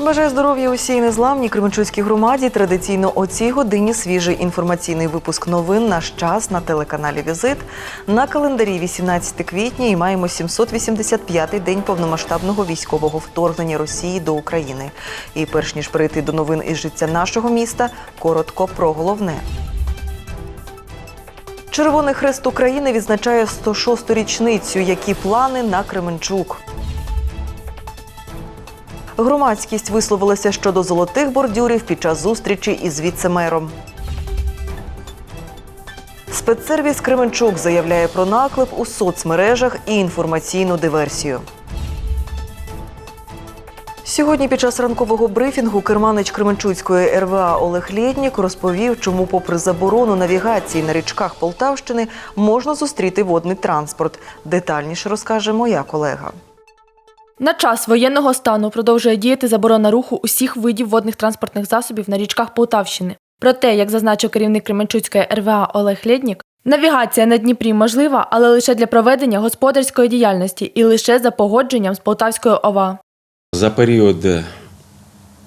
Бажаю здоров'я усій незламній Кременчуцькій громаді. Традиційно о цій годині свіжий інформаційний випуск новин «Наш час» на телеканалі Візит. На календарі 18 квітня і маємо 785-й день повномасштабного військового вторгнення Росії до України. І перш ніж перейти до новин із життя нашого міста, коротко про головне. Червоний хрест України відзначає 106-ту річницю. Які плани на Кременчук? Громадськість висловилася щодо золотих бордюрів під час зустрічі із віцемером. Спецсервіс Кременчук заявляє про наклеп у соцмережах і інформаційну диверсію. Сьогодні під час ранкового брифінгу керманич Кременчуцької РВА Олег Лєднік розповів, чому, попри заборону навігації на річках Полтавщини, можна зустріти водний транспорт. Детальніше розкаже моя колега. На час воєнного стану продовжує діяти заборона руху усіх видів водних транспортних засобів на річках Полтавщини. Проте, як зазначив керівник Кременчуцької РВА Олег Лєднік, навігація на Дніпрі можлива, але лише для проведення господарської діяльності і лише за погодженням з Полтавської ОВА. За період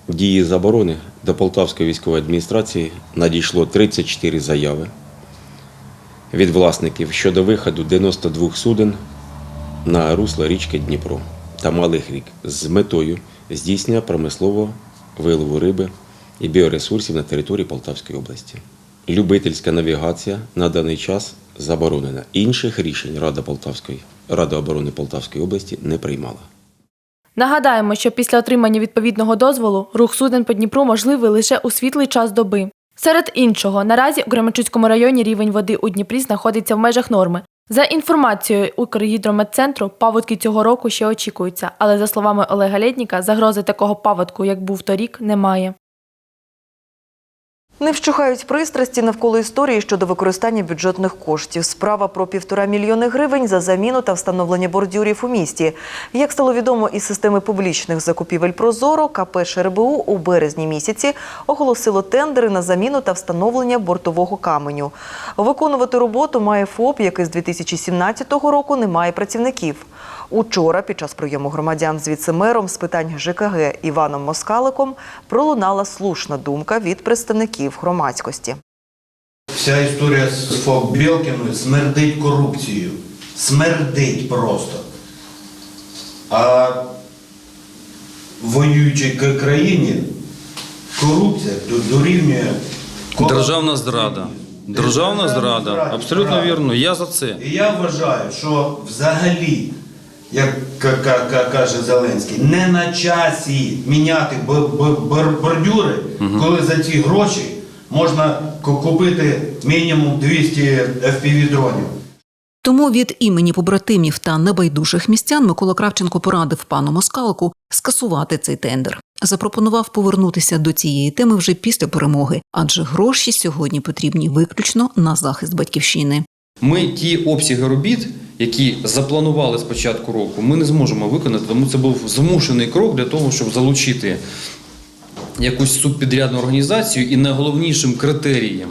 дії заборони до Полтавської військової адміністрації надійшло 34 заяви від власників щодо виходу 92 суден на русло річки Дніпро та Малих рік з метою здійснення промислового вилову риби і біоресурсів на території Полтавської області. Любительська навігація на даний час заборонена. Інших рішень Рада Полтавської Рада оборони Полтавської області не приймала. Нагадаємо, що після отримання відповідного дозволу рух суден по Дніпру можливий лише у світлий час доби. Серед іншого, наразі у Кременчуцькому районі рівень води у Дніпрі знаходиться в межах норми. За інформацією Укргідрометцентру, паводки цього року ще очікуються, але за словами Олега Лєдніка, загрози такого паводку, як був торік, немає. Не вщухають пристрасті навколо історії щодо використання бюджетних коштів. Справа про півтора мільйони гривень за заміну та встановлення бордюрів у місті. Як стало відомо із системи публічних закупівель Прозоро, КП ШРБУ у березні місяці оголосило тендери на заміну та встановлення бортового каменю. Виконувати роботу має ФОП, який з 2017 року не має працівників. Учора, під час прийому громадян з віцемером з питань ЖКГ Іваном Москаликом, пролунала слушна думка від представників громадськості. Вся історія з ФОП Білкіною смердить корупцією. Смердить просто. А в воюючій країні корупція дорівнює Державна зрада. Державна зрада. Абсолютно вірно. Я за це. І я вважаю, що взагалі, як ка- ка- ка- каже Зеленський, не на часі міняти бордюри, коли за ці гроші можна ку- купити мінімум 200 FPV-дронів. Тому від імені побратимів та небайдужих містян Микола Кравченко порадив пану Москалику скасувати цей тендер. Запропонував повернутися до цієї теми вже після перемоги, адже гроші сьогодні потрібні виключно на захист батьківщини. Ми ті обсяги робіт, які запланували з початку року, ми не зможемо виконати, тому це був змушений крок для того, щоб залучити якусь субпідрядну організацію. І найголовнішим критерієм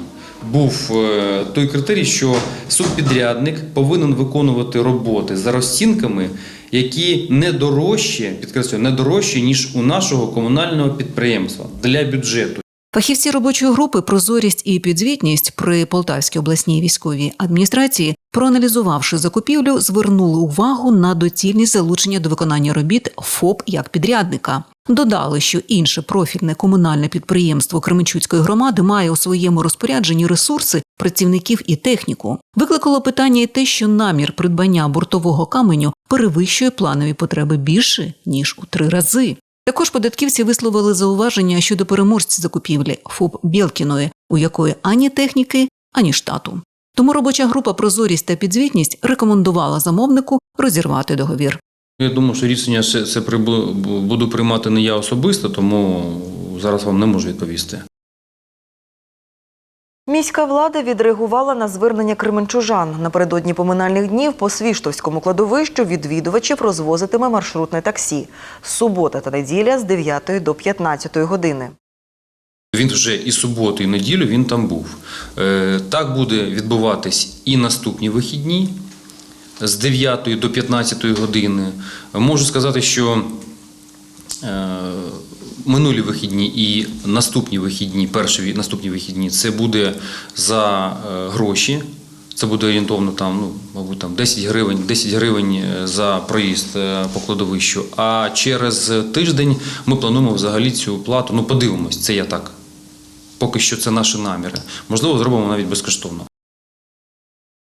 був е, той критерій, що субпідрядник повинен виконувати роботи за розцінками, які не дорожчі, підкреслюю, не дорожчі, ніж у нашого комунального підприємства для бюджету. Фахівці робочої групи Прозорість і підзвітність при Полтавській обласній військовій адміністрації, проаналізувавши закупівлю, звернули увагу на доцільність залучення до виконання робіт ФОП як підрядника. Додали, що інше профільне комунальне підприємство Кременчуцької громади має у своєму розпорядженні ресурси, працівників і техніку. Викликало питання й те, що намір придбання бортового каменю перевищує планові потреби більше ніж у три рази. Також податківці висловили зауваження щодо переможців закупівлі ФОП Білкіної, у якої ані техніки, ані штату. Тому робоча група Прозорість та підзвітність рекомендувала замовнику розірвати договір. Я думаю, що рішення це, це буду приймати не я особисто, тому зараз вам не можу відповісти. Міська влада відреагувала на звернення кременчужан. Напередодні поминальних днів по Свіштовському кладовищу відвідувачів розвозитиме маршрутне таксі. Субота та неділя з 9 до 15 години. Він вже і суботу, і неділю він там був. Е, Так буде відбуватись і наступні вихідні з 9 до 15 години. Можу сказати, що е, минулі вихідні і наступні вихідні, перші наступні вихідні, це буде за е, гроші. Це буде орієнтовно там, ну, мабуть, там 10 гривень, 10 гривень за проїзд по кладовищу. А через тиждень ми плануємо взагалі цю плату. Ну, подивимось, це я так. Поки що це наші наміри. Можливо, зробимо навіть безкоштовно.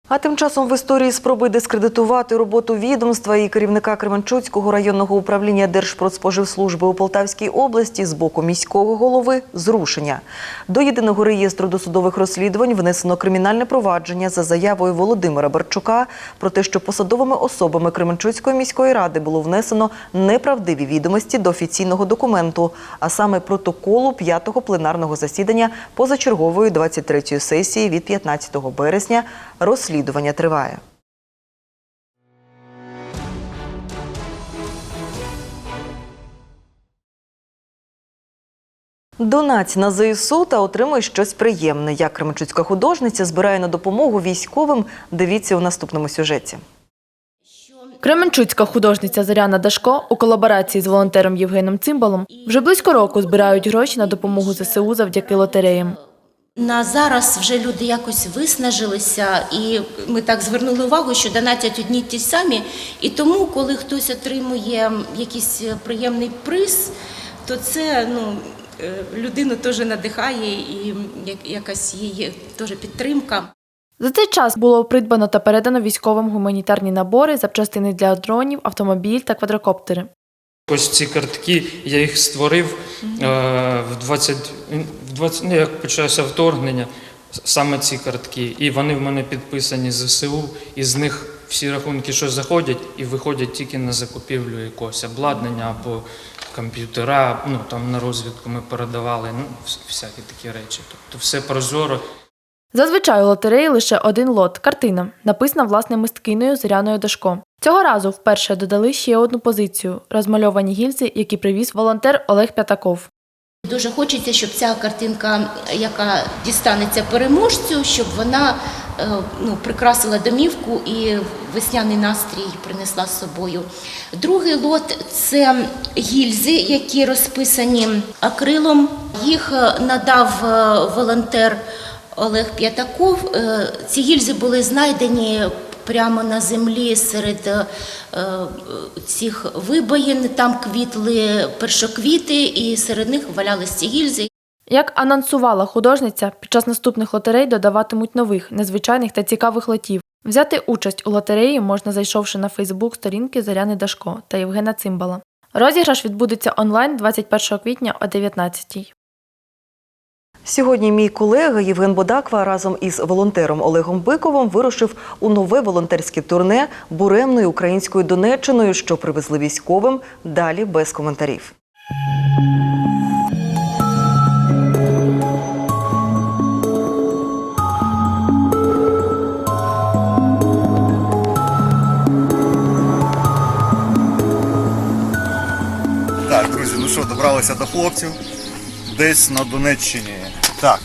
А тим часом в історії спроби дискредитувати роботу відомства і керівника Кременчуцького районного управління Держпродспоживслужби у Полтавській області з боку міського голови зрушення. До єдиного реєстру досудових розслідувань внесено кримінальне провадження за заявою Володимира Барчука про те, що посадовими особами Кременчуцької міської ради було внесено неправдиві відомості до офіційного документу, а саме протоколу п'ятого пленарного засідання позачергової 23-ї сесії від 15 березня. Розслідування триває. Донать на ЗСУ та отримує щось приємне. Як кременчуцька художниця збирає на допомогу військовим, дивіться у наступному сюжеті. Кременчуцька художниця Зоряна Дашко у колаборації з волонтером Євгеном Цимбалом вже близько року збирають гроші на допомогу ЗСУ завдяки лотереям. На зараз вже люди якось виснажилися, і ми так звернули увагу, що донатять одні ті самі. І тому, коли хтось отримує якийсь приємний приз, то це ну, е, людину теж надихає і якась її теж підтримка. За цей час було придбано та передано військовим гуманітарні набори, запчастини для дронів, автомобіль та квадрокоптери. Ось ці картки я їх створив е, в 20, в 20, ну, як почалося вторгнення, саме ці картки. І вони в мене підписані ЗСУ, і з них всі рахунки, що заходять, і виходять тільки на закупівлю якогось обладнання або комп'ютера. Ну там на розвідку ми передавали, ну всякі такі речі. Тобто все прозоро. Зазвичай у лотереї лише один лот картина, написана власне мисткиною Зоряною Дашко. Цього разу вперше додали ще одну позицію розмальовані гільзи, які привіз волонтер Олег П'ятаков. Дуже хочеться, щоб ця картинка, яка дістанеться переможцю, щоб вона е, ну, прикрасила домівку і весняний настрій принесла з собою. Другий лот це гільзи, які розписані акрилом. Їх е, надав е, волонтер Олег П'ятаков. Ці гільзи були знайдені прямо на землі серед е, е, цих вибоїн. Там квітли першоквіти, і серед них валялись ці гільзи. Як анонсувала художниця, під час наступних лотерей додаватимуть нових, незвичайних та цікавих лотів. Взяти участь у лотереї можна, зайшовши на Фейсбук сторінки Зоряни Дашко та Євгена Цимбала. Розіграш відбудеться онлайн 21 квітня о 19 Сьогодні мій колега Євген Бодаква разом із волонтером Олегом Биковим вирушив у нове волонтерське турне буремною українською Донеччиною, що привезли військовим. Далі без коментарів. Так, друзі, ну що, добралися до хлопців. Десь на Донеччині. Так.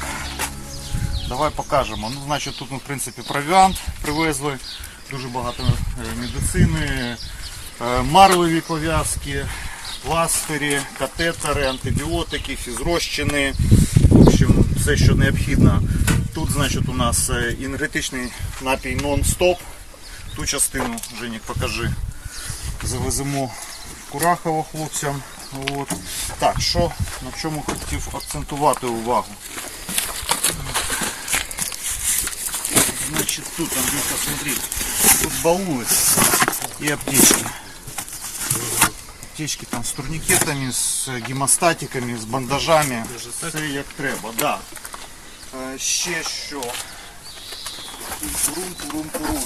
Давай покажемо. Ну, значить, тут, ну, в принципі, провіант привезли. Дуже багато е, медицини, е, марлеві пов'язки, пластирі, катетери, антибіотики, фізрозчини. В общем, все, що необхідно. Тут, значить, у нас е, енергетичний напій нон-стоп. Ту частину, Женік, покажи завеземо в Курахово хлопцям. От. Так, що на чому хотів акцентувати увагу? Значить тут, Андрюха, смотри, тут баули і аптечки. Аптечки там з турнікетами, з гемостатиками, з бандажами. Все як треба, да. Е, Ще що? Турум, турум.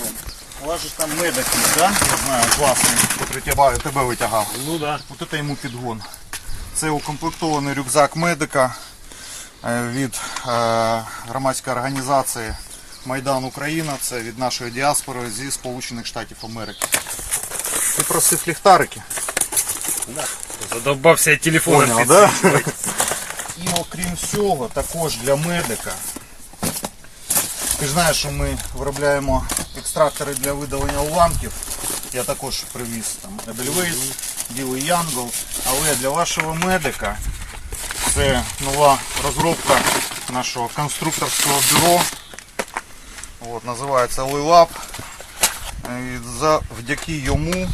У вас же там медик є, да? Я знаю, класний, який тебе, тебе витягав. Ну да. От це йому підгон. Це укомплектований рюкзак медика е, від е, громадської організації Майдан Україна. Це від нашої діаспори зі Сполучених Штатів Америки. Ти просив ліхтарики. Задовбався телефон. Понял, да? І окрім всього, також для медика. Ти ж знаєш, що ми виробляємо екстрактори для видалення уламків. Я також привіз там Edelweiss, білий Янгол. Але для вашого медика Це нова розробка нашого конструкторського бюро. От, називається Лилап. І завдяки йому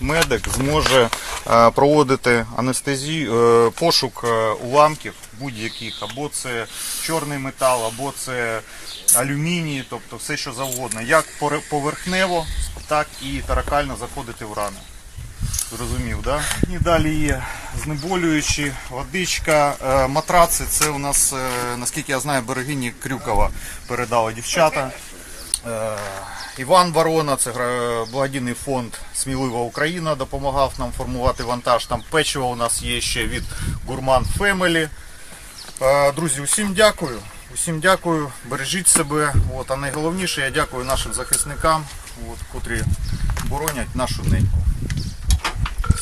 медик зможе е, проводити анестезію, е, пошук е, уламків будь-яких, або це чорний метал, або це алюміній, тобто все що завгодно, як поверхнево, так і таракально заходити в рани. Зрозумів, да? І далі є знеболюючі, водичка, е, матраци. Це у нас, е, наскільки я знаю, берегині Крюкова передали дівчата. Е, Іван Ворона, це благодійний фонд Смілива Україна, допомагав нам формувати вантаж. Там печиво у нас є ще від Гурман Фемелі. Друзі, усім дякую. Усім дякую, бережіть себе. От, а найголовніше, я дякую нашим захисникам, от, котрі боронять нашу неньку.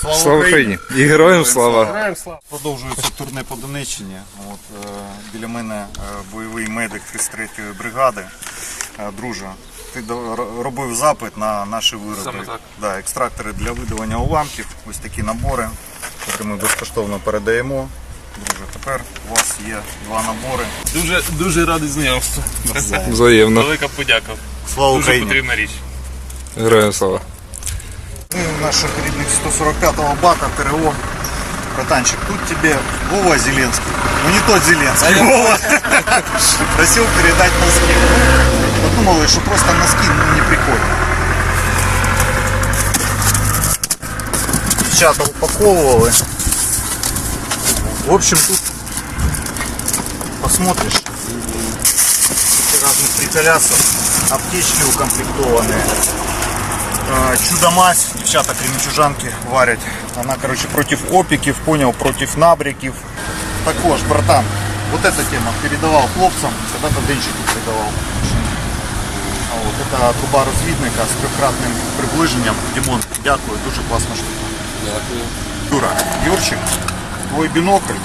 Слава, Слава Україні! І героям слава! Героям слава! Продовжується турне по Донеччині. От, е, біля мене е, бойовий медик 33-ї бригади. Е, друже, ти до- робив запит на наші вироби. Саме так. Да, екстрактори для видавання уламків. Ось такі набори, які ми безкоштовно передаємо. Друже, тепер у вас є два набори. Дуже дуже радий знайомству. Взаємно. Велика подяка. Слава Дуже Україні! потрібна річ. Героям слава. Наш рідник 145-го бата ТРО. Братанчик, тут тебе Вова Зеленский. Ну не тот Зеленский, Вова. Просил передать носки. Подумал, что просто носки ну, не прикольно. Девчата упаковывали. В общем, тут посмотришь. Разных приколясов. Аптечки укомплектованные. Е, Чудо-мазь, дівчата кремічужанки варять. Вона, короче, проти опіків, понял, проти набряків. Також, братан, вот эта тема передавав хлопцам, когда-то денчику передавав. А от, это труба розвідника з трьохкратним приближенням. Дімон, дякую, дуже класна штука. Дякую. Юра, Юрчик, твой бінокль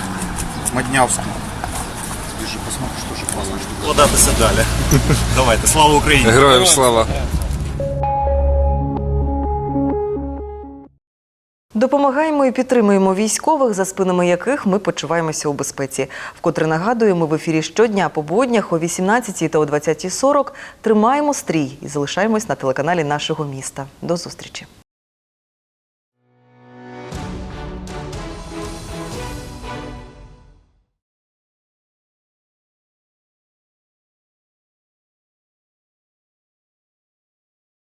Маднявський. Ти же посмотриш, дуже класна штука. Податися далі. Давайте, слава Україні! Героям слава. Допомагаємо і підтримуємо військових, за спинами яких ми почуваємося у безпеці. Вкотре нагадуємо в ефірі щодня по буднях о 18 та о 20.40. Тримаємо стрій і залишаємось на телеканалі нашого міста. До зустрічі.